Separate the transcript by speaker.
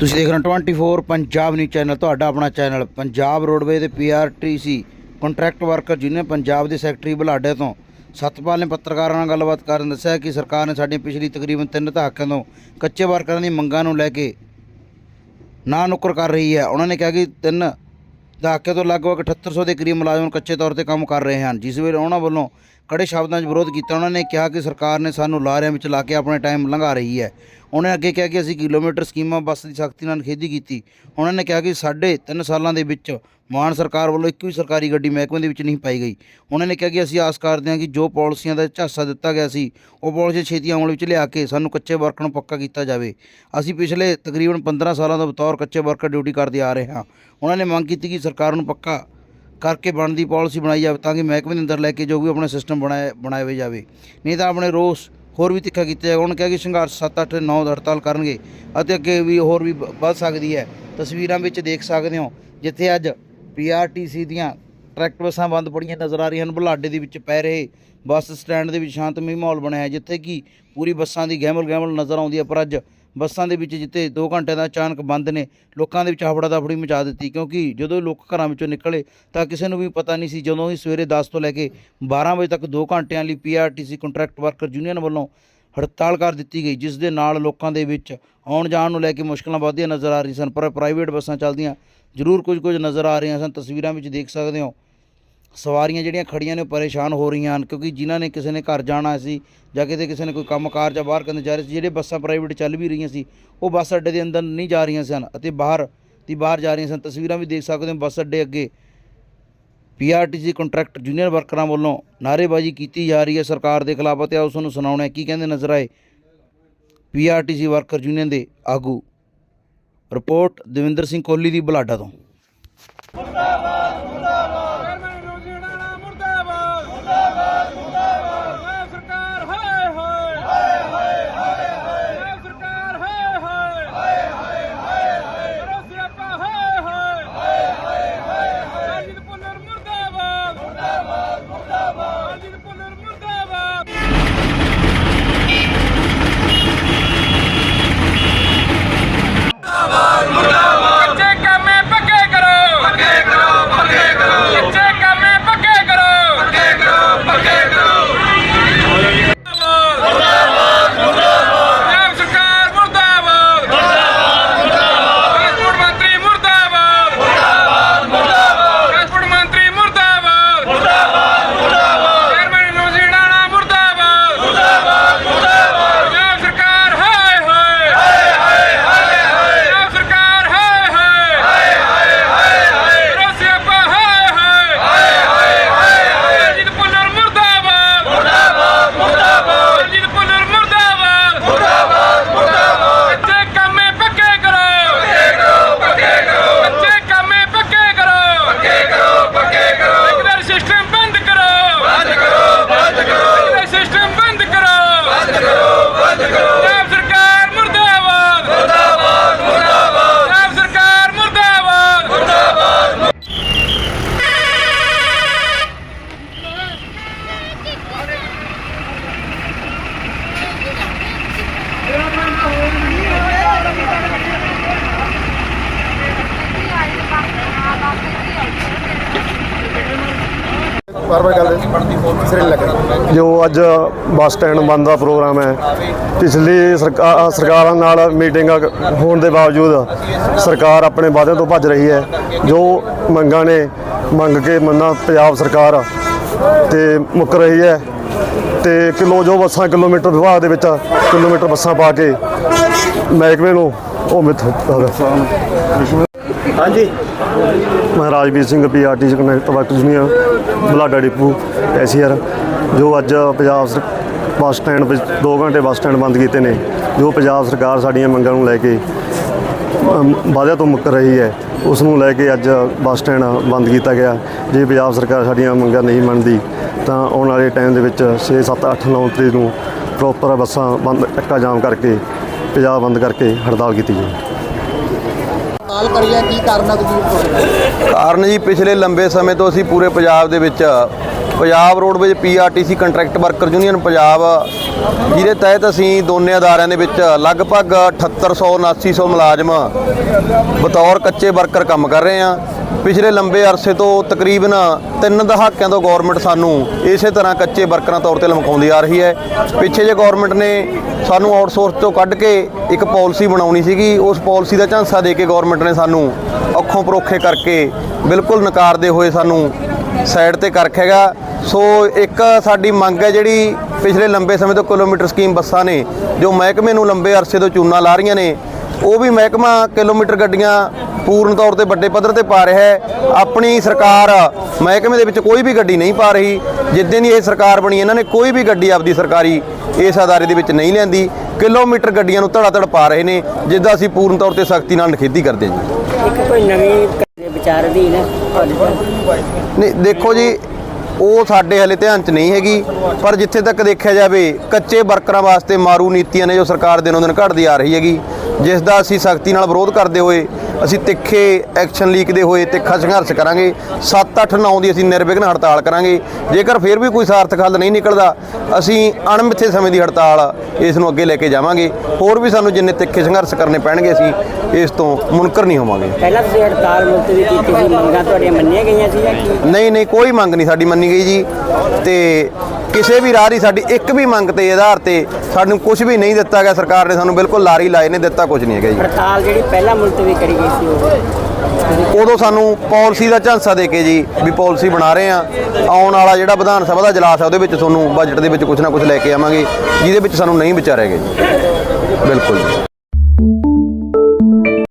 Speaker 1: ਤੁਸੀਂ ਦੇਖ ਰਹੇ ਹੋ 24 ਪੰਜਾਬ ਨਿਊਜ਼ ਚੈਨਲ ਤੁਹਾਡਾ ਆਪਣਾ ਚੈਨਲ ਪੰਜਾਬ ਰੋਡਵੇ ਦੇ PRTC contract worker union Punjab ਦੇ ਸੈਕਟਰੀ ਬੁਲਾਡੇ ਤੋਂ। ਸਤਪਾਲ ਨੇ ਪੱਤਰਕਾਰਾਂ ਨਾਲ ਗੱਲਬਾਤ ਕਰਨ ਦੱਸਿਆ ਕਿ ਸਰਕਾਰ ਨੇ ਸਾਡੀ ਪਿਛਲੀ ਤਕਰੀਬਨ 3 ਦਹਾਕਿਆਂ ਤੋਂ ਕੱਚੇ ਵਰਕਰਾਂ ਦੀ ਮੰਗਾਂ ਨੂੰ ਲੈ ਕੇ ਨਾ ਨੁੱਕਰ ਕਰ ਰਹੀ ਹੈ। ਉਹਨਾਂ ਨੇ ਕਿਹਾ ਕਿ ਤਿੰਨ ਦਹਾਕੇ ਤੋਂ ਲਗਭਗ 7800 ਦੇ ਕਰੀਬ ਮੁਲਾਜ਼ਮ ਕੱਚੇ ਤੌਰ ਤੇ ਕੰਮ ਕਰ ਰਹੇ ਹਨ। ਜਿਸ ਵੇਲੇ ਉਹਨਾਂ ਵੱਲੋਂ ਕੜੇ ਸ਼ਬਦਾਂ 'ਚ ਵਿਰੋਧ ਕੀਤਾ। ਉਹਨਾਂ ਨੇ ਕਿਹਾ ਕਿ ਸਰਕਾਰ ਨੇ ਸਾਨੂੰ ਲਾਰਿਆਂ ਵਿੱਚ ਲਾ ਕੇ ਆਪਣੇ ਟਾਈਮ ਲੰਘਾ ਰਹੀ ਹੈ। ਉਹਨਾਂ ਨੇ ਅੱਗੇ ਕਿਹਾ ਕਿ ਅਸੀਂ ਕਿਲੋਮੀਟਰ ਸਕੀਮਾਂ ਬੱਸ ਦੀ ਸਖਤੀ ਨਾਲ ਖੇਦੀ ਕੀਤੀ। ਉਹਨਾਂ ਨੇ ਕਿਹਾ ਕਿ ਸਾਢੇ 3 ਸਾਲਾਂ ਦੇ ਵਿੱਚ ਮਾਨ ਸਰਕਾਰ ਵੱਲੋਂ ਇੱਕ ਵੀ ਸਰਕਾਰੀ ਗੱਡੀ ਮਹਿਕਮੇ ਦੇ ਵਿੱਚ ਨਹੀਂ ਪਾਈ ਗਈ। ਉਹਨਾਂ ਨੇ ਕਿਹਾ ਕਿ ਅਸੀਂ ਆਸ ਕਰਦੇ ਹਾਂ ਕਿ ਜੋ ਪਾਲਿਸੀਆਂ ਦਾ ਝਾਂਸਾ ਦਿੱਤਾ ਗਿਆ ਸੀ, ਉਹ ਪਾਲਿਸੀ ਛੇਤੀ ਅਮਲ ਵਿੱਚ ਲਿਆ ਕੇ ਸਾਨੂੰ ਕੱਚੇ ਵਰਕਰ ਨੂੰ ਪੱਕਾ ਕੀਤਾ ਜਾਵੇ। ਅਸੀਂ ਪਿਛਲੇ ਤਕਰੀਬਨ 15 ਸਾਲਾਂ ਤੋਂ ਬਤੌਰ ਕੱਚੇ ਵਰਕਰ ਡਿਊਟੀ ਕਰਦੇ ਆ ਰਹੇ ਹਾਂ। ਉਹਨਾਂ ਨੇ ਮੰਗ ਕੀਤੀ ਕਿ ਸਰਕਾਰ ਨੂੰ ਪੱਕਾ ਕਰਕੇ ਬਣਦੀ ਪਾਲਿਸੀ ਬਣਾਈ ਜਾਵੇ ਤਾਂ ਕਿ ਮਹਿਕਮੇ ਦੇ ਅੰਦਰ ਲੈ ਕੇ ਜੋ ਵੀ ਆਪਣਾ ਸਿਸਟਮ ਬਣਾਇਆ ਬਣਾਇਆ ਜਾਵੇ। ਨਹੀਂ ਤਾਂ ਆਪਣੇ ਰੋਸ ਹੋਰ ਵੀ ਤਿੱਖਾ ਕੀਤਾ ਜਾਵੇ ਉਹਨਾਂ ਕਿਹਾ ਕਿ ਸੰਘਰਸ਼ 7 8 9 ਹੜਤਾਲ ਕਰਨਗੇ ਅਤੇ ਅੱਗੇ ਵੀ ਹੋਰ ਵੀ ਵੱਧ ਸਕਦੀ ਹੈ। ਤਸਵੀਰਾਂ ਵਿੱਚ ਦੇਖ ਸਕਦੇ ਹੋ, ਜਿੱਥੇ ਅੱਜ ਪੀਆਰਟੀਸੀ ਦੀਆਂ ਟਰੈਕਟਰ ਬੱਸਾਂ ਬੰਦ ਪੜੀਆਂ ਨਜ਼ਰ ਆ ਰਹੀਆਂ ਹਨ। ਬੁਲਾਡੇ ਦੇ ਵਿੱਚ ਪੈ ਰਹੇ ਬੱਸ ਸਟੈਂਡ ਦੇ ਵਿੱਚ ਸ਼ਾਂਤਮਈ ਮਾਹੌਲ ਬਣਿਆ ਹੈ, ਜਿੱਥੇ ਕਿ ਪੂਰੀ ਬੱਸਾਂ ਦੀ ਗਹਿਮਲ ਗਹਿਮਲ ਨਜ਼ਰ ਆਉਂਦੀ ਹੈ। ਪਰ ਅੱਜ ਬੱਸਾਂ ਦੇ ਵਿੱਚ ਜਿੱਥੇ 2 ਘੰਟੇ ਦਾ ਅਚਾਨਕ ਬੰਦ ਨੇ, ਲੋਕਾਂ ਦੇ ਵਿੱਚ ਹਫੜਾ ਦਫੜੀ ਮਚਾ ਦਿੱਤੀ, ਕਿਉਂਕਿ ਜਦੋਂ ਲੋਕ ਘਰਾਂ ਵਿੱਚੋਂ ਨਿਕਲੇ ਤਾਂ ਕਿਸੇ ਨੂੰ ਵੀ ਪਤਾ ਨਹੀਂ ਸੀ, ਜਦੋਂ ਹੀ ਸਵੇਰੇ 10 ਤੋਂ ਲੈ ਕੇ 12 ਵਜੇ ਤੱਕ 2 ਘੰਟਿਆਂ ਲਈ ਪੀਆਰਟੀਸੀ ਕੰਟਰੈਕਟ ਵਰਕਰ ਯੂਨੀਅਨ ਵੱਲੋਂ ਹੜਤਾਲ ਕਰ ਦਿੱਤੀ ਗਈ, ਜਿਸ ਦੇ ਨਾਲ ਲੋਕਾਂ ਦੇ ਵਿੱਚ ਆਉਣ ਜਾਣ ਨੂੰ ਲੈ ਕੇ ਮੁਸ਼ਕਲਾਂ ਵੱਧਦੀਆਂ ਨਜ਼ਰ ਆ ਰਹੀਆਂ ਸਨ, ਪਰ ਪ੍ਰਾਈਵੇਟ ਬੱਸਾਂ ਚੱਲਦੀਆਂ ਜ਼ਰੂਰ ਕੁਝ ਕੁਝ ਨਜ਼ਰ ਆ ਰਹੀਆਂ ਸਨ, ਤਸਵੀਰਾਂ ਵਿੱਚ ਦੇਖ ਸਕਦੇ ਹੋ। ਸਵਾਰੀਆਂ ਜਿਹੜੀਆਂ ਖੜੀਆਂ ਨੇ ਉਹ ਪਰੇਸ਼ਾਨ ਹੋ ਰਹੀਆਂ ਹਨ, ਕਿਉਂਕਿ ਜਿਨ੍ਹਾਂ ਨੇ ਕਿਸੇ ਨੇ ਘਰ ਜਾਣਾ ਸੀ ਜਾਂ ਕਿਤੇ ਕਿਸੇ ਨੇ ਕੋਈ ਕੰਮਕਾਰ ਜਾਂ ਬਾਹਰ ਕਰਨ ਜਾ ਰਹੇ ਸੀ, ਜਿਹੜੇ ਬੱਸਾਂ ਪ੍ਰਾਈਵੇਟ ਚੱਲ ਵੀ ਰਹੀਆਂ ਸੀ, ਉਹ ਬੱਸ ਅੱਡੇ ਦੇ ਅੰਦਰ ਨਹੀਂ ਜਾ ਰਹੀਆਂ ਸਨ ਅਤੇ ਬਾਹਰ ਦੀ ਬਾਹਰ ਜਾ ਰਹੀਆਂ ਸਨ। ਤਸਵੀਰਾਂ ਵੀ ਦੇਖ ਸਕਦੇ ਹੋ ਬੱਸ ਅੱਡੇ ਅੱਗੇ। ਪੀਆਰਟੀਸੀ ਕੰਟਰੈਕਟ ਜੂਨੀਅਰ ਵਰਕਰਾਂ ਵੱਲੋਂ ਨਾਅਰੇਬਾਜ਼ੀ ਕੀਤੀ ਜਾ ਰਹੀ ਹੈ ਸਰਕਾਰ ਦੇ ਖਿਲਾਫ ਅਤੇ ਉਸ ਨੂੰ ਸੁਣਾਉਣਾ ਕੀ ਕਹਿੰਦੇ ਨਜ਼ਰ ਆਏ ਪੀਆਰਟੀਸੀ ਵਰਕਰ ਯੂਨੀਅਨ ਦੇ ਆਗੂ। ਰਿਪੋਰਟ ਦਵਿੰਦਰ ਸਿੰਘ ਕੋਹਲੀ ਦੀ ਬੁਲਾਡਾ ਤੋਂ।
Speaker 2: ਬਾਰ ਬਾਰ ਗੱਲ ਸਿਰੇ ਲੱਗ ਜੋ ਅੱਜ ਬੱਸ ਸਟੈਂਡ ਬੰਦ ਦਾ ਪ੍ਰੋਗਰਾਮ ਹੈ ਪਿਛਲੀ ਸਰਕਾ- ਸਰਕਾਰਾਂ ਨਾਲ ਮੀਟਿੰਗ ਹੋਣ ਦੇ ਬਾਵਜੂਦ ਸਰਕਾਰ ਆਪਣੇ ਵਾਅਦੇ ਤੋਂ ਭੱਜ ਰਹੀ ਹੈ। ਜੋ ਮੰਗਾਂ ਨੇ ਮੰਗ ਕੇ ਮੰਨਾ ਪੰਜਾਬ ਸਰਕਾਰ ਤੇ ਮੁੱਕ ਰਹੀ ਹੈ। ਤੇ ਕਿਲੋ ਜੋ ਬੱਸਾਂ ਕਿਲੋਮੀਟਰ ਵਿਭਾਗ ਦੇ ਵਿੱਚ ਕਿਲੋਮੀਟਰ ਬੱਸਾਂ ਪਾ ਕੇ ਮਹਿਕਮੇ ਨੂੰ ਉਹ ਮਿੱਥ
Speaker 3: ਹਾਂਜੀ।
Speaker 2: ਮੈਂ Rajveer Singh PRT contract work union Balada depot ਐਸੀਆਰ ਜੋ ਅੱਜ ਪੰਜਾਬ ਸਰ- ਬੱਸ ਸਟੈਂਡ ਵਿੱਚ 2 ਘੰਟੇ ਬੱਸ ਸਟੈਂਡ ਬੰਦ ਕੀਤੇ ਨੇ ਜੋ ਪੰਜਾਬ ਸਰਕਾਰ ਸਾਡੀਆਂ ਮੰਗਾਂ ਨੂੰ ਲੈ ਕੇ ਅਮ, ਵਾਅਦਿਆਂ ਤੋਂ ਮੁੱਕਰ ਰਹੀ ਹੈ ਉਸ ਨੂੰ ਲੈ ਕੇ ਅੱਜ ਬੱਸ ਸਟੈਂਡ ਬੰਦ ਕੀਤਾ ਗਿਆ। ਜੇ ਪੰਜਾਬ ਸਰਕਾਰ ਸਾਡੀਆਂ ਮੰਗਾਂ ਨਹੀਂ ਮੰਨਦੀ ਤਾਂ ਆਉਣ ਵਾਲੇ ਟਾਈਮ ਦੇ ਵਿੱਚ 6 7 8 9 ਤਰੀਕ ਨੂੰ ਪ੍ਰੋਪਰ ਬੱਸਾਂ ਬੰਦ ਇੱਕਾ ਜਾਮ ਕਰਕੇ ਪੰਜਾਬ ਬੰਦ ਕਰਕੇ ਹੜਤਾਲ ਕੀਤੀ ਜਾਵੇ
Speaker 3: ਕਾਲ ਕਰੀਏ, ਕੀ ਕਾਰਨ ਆ ਤੁਸੀਂ
Speaker 4: ਕਾਰਨ ਜੀ, ਪਿਛਲੇ ਲੰਬੇ ਸਮੇਂ ਤੋਂ ਅਸੀਂ ਪੂਰੇ ਪੰਜਾਬ ਦੇ ਵਿੱਚ Punjab roadways PRTC contract worker union Punjab, ਜਿਹਦੇ ਤਹਿਤ ਅਸੀਂ ਦੋਨੇ ਅਦਾਰਿਆਂ ਦੇ ਵਿੱਚ ਲਗਭਗ 7800 7900 ਮੁਲਾਜ਼ਮ ਬਤੌਰ ਕੱਚੇ ਵਰਕਰ ਕੰਮ ਕਰ ਰਹੇ ਹਾਂ। ਪਿਛਲੇ ਲੰਬੇ ਅਰਸੇ ਤੋਂ ਤਕਰੀਬਨ ਤਿੰਨ ਦਹਾਕਿਆਂ ਤੋਂ ਗਵਰਨਮੈਂਟ ਸਾਨੂੰ ਇਸੇ ਤਰ੍ਹਾਂ ਕੱਚੇ ਵਰਕਰਾਂ ਤੌਰ ਤੇ ਲਮਕਾਉਂਦੀ ਆ ਰਹੀ ਹੈ। ਪਿੱਛੇ ਜੇ ਗਵਰਨਮੈਂਟ ਨੇ ਸਾਨੂੰ ਆਊਟਸੋਰਸ ਤੋਂ ਕੱਢ ਕੇ ਇੱਕ ਪਾਲਿਸੀ ਬਣਾਉਣੀ ਸੀਗੀ, ਉਸ ਪਾਲਿਸੀ ਦਾ ਝਾਂਸਾ ਦੇ ਕੇ ਗਵਰਨਮੈਂਟ ਨੇ ਸਾਨੂੰ ਅੱਖੋਂ ਪਰੋਖੇ ਕਰਕੇ ਬਿਲਕੁਲ ਨਕਾਰਦੇ ਹੋਏ ਸਾਨੂੰ ਸਾਈਡ ਤੇ ਕਰ ਹੈਗਾ। ਸੋ ਇੱਕ ਸਾਡੀ ਮੰਗ ਹੈ ਜਿਹੜੀ ਪਿਛਲੇ ਲੰਬੇ ਸਮੇਂ ਤੋਂ ਕਿਲੋਮੀਟਰ ਸਕੀਮ ਬੱਸਾਂ ਨੇ, ਜੋ ਮਹਿਕਮੇ ਨੂੰ ਲੰਬੇ ਅਰਸੇ ਤੋਂ ਚੂਨਾ ਲਾ ਰਹੀਆਂ ਨੇ, ਉਹ ਵੀ ਮਹਿਕਮਾ ਕਿਲੋਮੀਟਰ ਗੱਡੀਆਂ ਪੂਰਨ ਤੌਰ ਤੇ ਵੱਡੇ ਪੱਧਰ ਤੇ ਪਾ ਰਿਹਾ ਹੈ। ਆਪਣੀ ਸਰਕਾਰ ਮਹਿਕਮੇ ਦੇ ਵਿੱਚ ਕੋਈ ਵੀ ਗੱਡੀ ਨਹੀਂ ਪਾ ਰਹੀ। ਜਿੱਦਾਂ ਦੀ ਇਹ ਸਰਕਾਰ ਬਣੀ, ਇਹਨਾਂ ਨੇ ਕੋਈ ਵੀ ਗੱਡੀ ਆਪਦੀ ਸਰਕਾਰੀ ਇਸ ਅਦਾਰੇ ਦੇ ਵਿੱਚ ਨਹੀਂ ਲਿਆਂਦੀ। ਕਿਲੋਮੀਟਰ ਗੱਡੀਆਂ ਨੂੰ ਧੜਾ ਧੜ ਪਾ ਰਹੇ ਨੇ, ਜਿੱਦਾਂ ਅਸੀਂ ਪੂਰਨ ਤੌਰ ਤੇ ਸਖਤੀ ਨਾਲ ਨਿਖੇਧੀ ਕਰਦੇ ਹਾਂ ਜੀ।
Speaker 5: ਇੱਕ ਕੋਈ ਨਵੀਂ ਵਿਚਾਰ ਅਧੀਨ ਹੈ ਤੁਹਾਡੇ ਕੋਲ?
Speaker 4: ਨਹੀਂ, ਦੇਖੋ ਜੀ, ਉਹ ਸਾਡੇ ਹਲੇ ਧਿਆਨ 'ਚ ਨਹੀਂ ਹੈਗੀ, ਪਰ ਜਿੱਥੇ ਤੱਕ ਦੇਖਿਆ ਜਾਵੇ, ਕੱਚੇ ਵਰਕਰਾਂ ਵਾਸਤੇ ਮਾਰੂ ਨੀਤੀਆਂ ਨੇ ਜੋ ਸਰਕਾਰ ਦਿਨੋਂ ਦਿਨ ਘਟਦੀ ਆ ਰਹੀ ਹੈਗੀ, ਜਿਸ ਦਾ ਅਸੀਂ ਸਖਤੀ ਨਾਲ ਵਿਰੋਧ ਕਰਦੇ ਹੋਏ ਅਸੀਂ ਤਿੱਖੇ ਐਕਸ਼ਨ ਲੀਕ ਦੇ ਹੋਏ ਤਿੱਖਾ ਸੰਘਰਸ਼ ਕਰਾਂਗੇ। 7 8 9 ਦੀ ਅਸੀਂ ਨਿਰਵਿਘਨ ਹੜਤਾਲ ਕਰਾਂਗੇ। ਜੇਕਰ ਫਿਰ ਵੀ ਕੋਈ ਸਾਰਥਕ ਹੱਲ ਨਹੀਂ ਨਿਕਲਦਾ ਅਸੀਂ ਅਣਮਿੱਥੇ ਸਮੇਂ ਦੀ ਹੜਤਾਲ ਇਸ ਨੂੰ ਅੱਗੇ ਲੈ ਕੇ ਜਾਵਾਂਗੇ। ਹੋਰ ਵੀ ਸਾਨੂੰ ਜਿੰਨੇ ਤਿੱਖੇ ਸੰਘਰਸ਼ ਕਰਨੇ ਪੈਣਗੇ ਅਸੀਂ ਇਸ ਤੋਂ ਮੁਨਕਰ ਨਹੀਂ ਹੋਵਾਂਗੇ।
Speaker 5: ਪਹਿਲਾਂ ਤੁਸੀਂ ਹੜਤਾਲ ਮੁਲਤਵੀ ਕੀਤੀ ਸੀ ਮੰਗਾਂ ਤੁਹਾਡੀਆਂ ਮੰਨੀਆਂ ਗਈਆਂ ਸੀ ਜਾਂ ਕੀ?
Speaker 4: ਨਹੀਂ ਨਹੀਂ ਕੋਈ ਮੰਗ ਨਹੀਂ ਸਾਡੀ ਮੰਨੀ ਗਈ ਜੀ। ਤੇ ਕਿਸੇ ਵੀ ਰਾਹ ਦੀ ਸਾਡੀ ਇੱਕ ਵੀ ਮੰਗ ਤੇ ਆਧਾਰ ਤੇ ਸਾਨੂੰ ਕੁਝ ਵੀ ਨਹੀਂ ਦਿੱਤਾ ਗਿਆ ਸਰਕਾਰ ਨੇ ਸਾਨੂੰ ਬਿਲਕੁਲ ਲਾਰੀ ਲਾਏ ਨੇ ਦਿੱਤਾ ਕੁਝ ਨਹੀਂ ਹੈਗਾ ਜੀ।
Speaker 5: ਹੜਤਾਲ ਜਿਹੜੀ ਪਹਿਲਾਂ ਮੁਲਤਵੀ ਕਰੀ ਗਈ ਸੀ ਉਹ?
Speaker 4: ਉਦੋਂ ਸਾਨੂੰ ਪਾਲਿਸੀ ਦਾ ਝਾਂਸਾ ਦੇ ਕੇ ਜੀ ਵੀ ਪਾਲਿਸੀ ਬਣਾ ਰਹੇ ਆ ਆਉਣ ਵਾਲਾ ਜਿਹੜਾ ਵਿਧਾਨ ਸਭਾ ਦਾ ਇਜਲਾਸ ਹੈ ਉਹਦੇ ਵਿੱਚ ਤੁਹਾਨੂੰ ਬਜਟ ਦੇ ਵਿੱਚ ਕੁਝ ਨਾ ਕੁਝ ਲੈ ਕੇ ਆਵਾਂਗੇ ਜਿਹਦੇ ਵਿੱਚ ਸਾਨੂੰ ਨਹੀਂ ਵਿਚਾਰਿਆ ਗਿਆ ਜੀ। ਬਿਲਕੁਲ ਜੀ।